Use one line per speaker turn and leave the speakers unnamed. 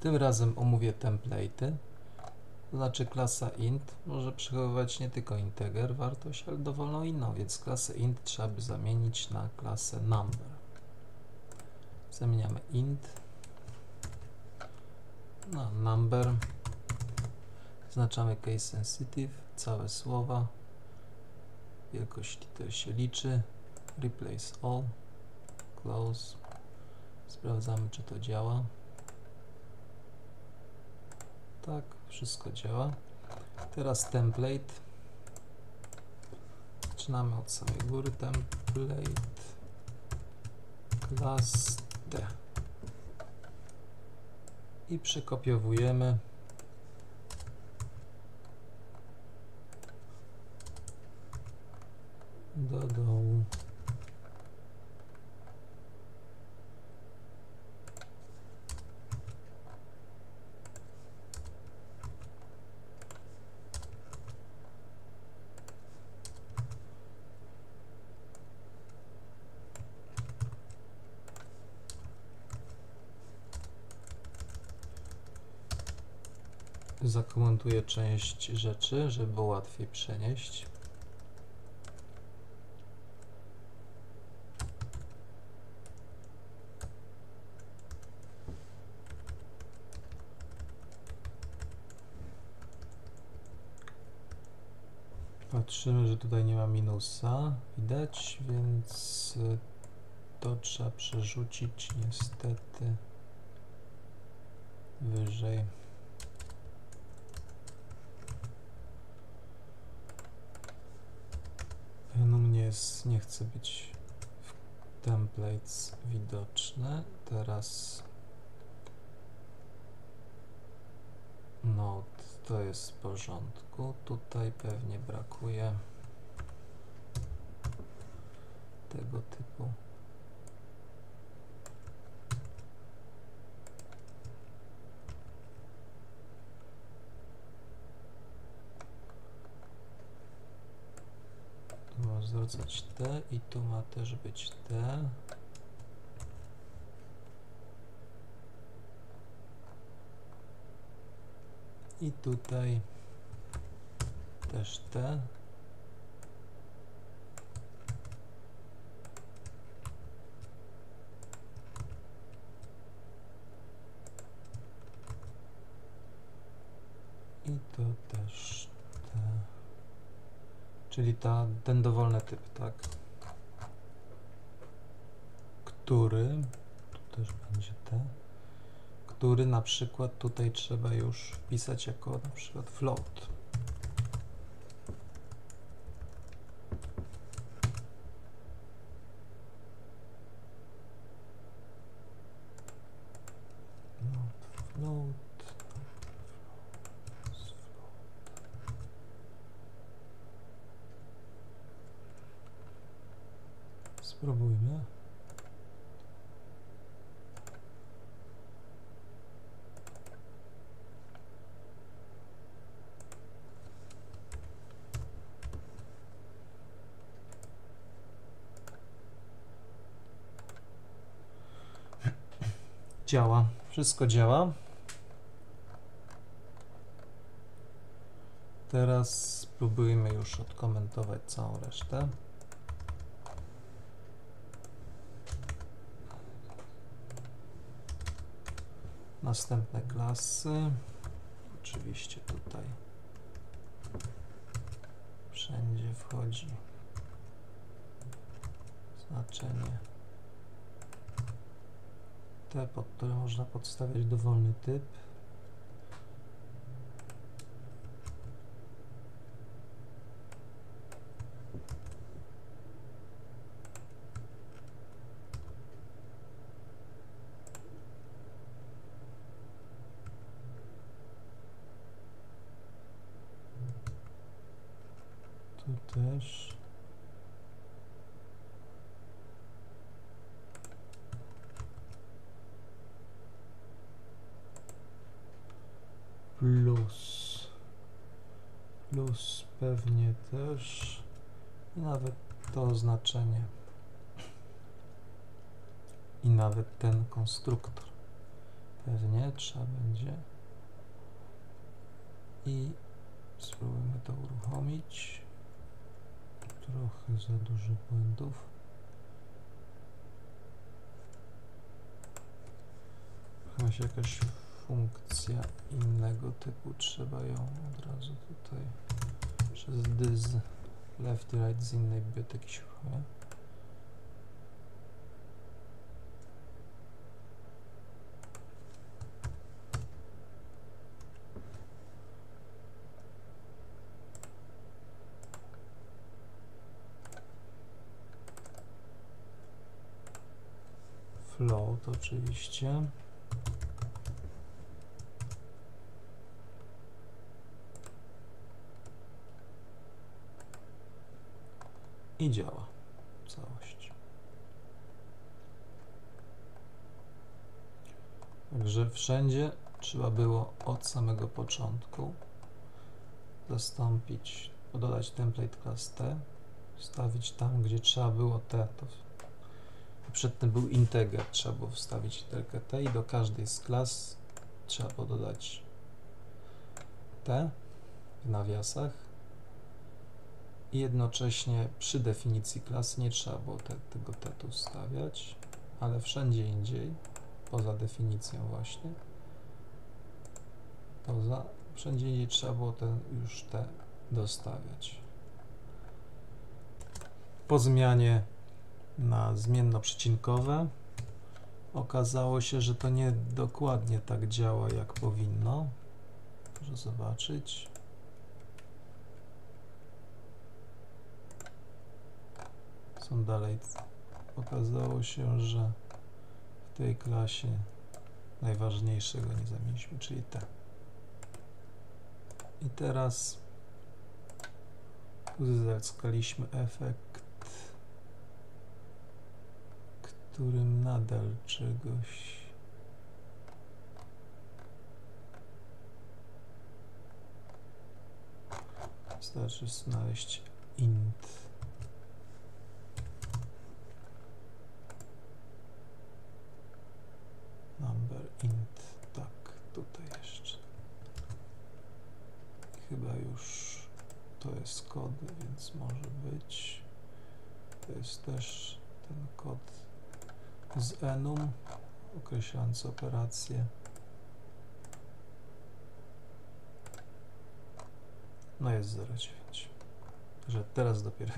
Tym razem omówię template'y. To znaczy klasa int może przechowywać nie tylko integer wartość, ale dowolną inną, więc klasę int trzeba by zamienić na klasę number. Zamieniamy int na number. Zaznaczamy case sensitive, całe słowa. Wielkość liter się liczy. Replace all. Close. Sprawdzamy, czy to działa. Tak, wszystko działa. Teraz template. Zaczynamy od samej góry. Template. Class D. I przekopiowujemy do dołu. Zakomentuję część rzeczy, żeby było łatwiej przenieść. Patrzymy, że tutaj nie ma minusa, widać, więc y, to trzeba przerzucić niestety wyżej. Enum nie, jest, nie chce być w templates widoczne. Teraz node to jest w porządku. Tutaj pewnie brakuje tego typu. Tu zwracać T i tu ma też być T. I tutaj też T. I to też T. Czyli ta, ten dowolny typ, tak? Który, tu też będzie T który na przykład tutaj trzeba już wpisać jako na przykład float. Float. Spróbujmy. Działa, wszystko działa. Teraz spróbujmy już odkomentować całą resztę. Następne klasy. Oczywiście tutaj wszędzie wchodzi znaczenie te, pod które można podstawiać dowolny typ. Tu też. plus plus pewnie też i nawet to oznaczenie i nawet ten konstruktor Pewnie trzeba będzie. I spróbujmy to uruchomić. Trochę za dużo błędów. Chyba się jakaś funkcja innego typu, trzeba ją od razu tutaj przez dys left right z innej biblioteki się. Float oczywiście. I działa całość. Także wszędzie trzeba było od samego początku zastąpić, dodać template class T, wstawić tam, gdzie trzeba było T, to przedtem był integer, trzeba było wstawić literkę T i do każdej z klas trzeba było dodać T w nawiasach i jednocześnie przy definicji klas nie trzeba było te, tego T tu wstawiać, ale wszędzie indziej, poza definicją właśnie, poza, wszędzie indziej trzeba było ten, już T dostawiać. Po zmianie na zmiennoprzecinkowe. Okazało się, że to nie dokładnie tak działa, jak powinno. Proszę zobaczyć. Są dalej. Okazało się, że w tej klasie najważniejszego nie zamieniliśmy, czyli te. I teraz uzyskaliśmy efekt którym nadal czegoś wystarczy znaleźć int. Number int. Tak tutaj jeszcze. Chyba już to jest kod więc może być. To jest też ten kod z enum określając operację. No jest 0,9. Że teraz dopiero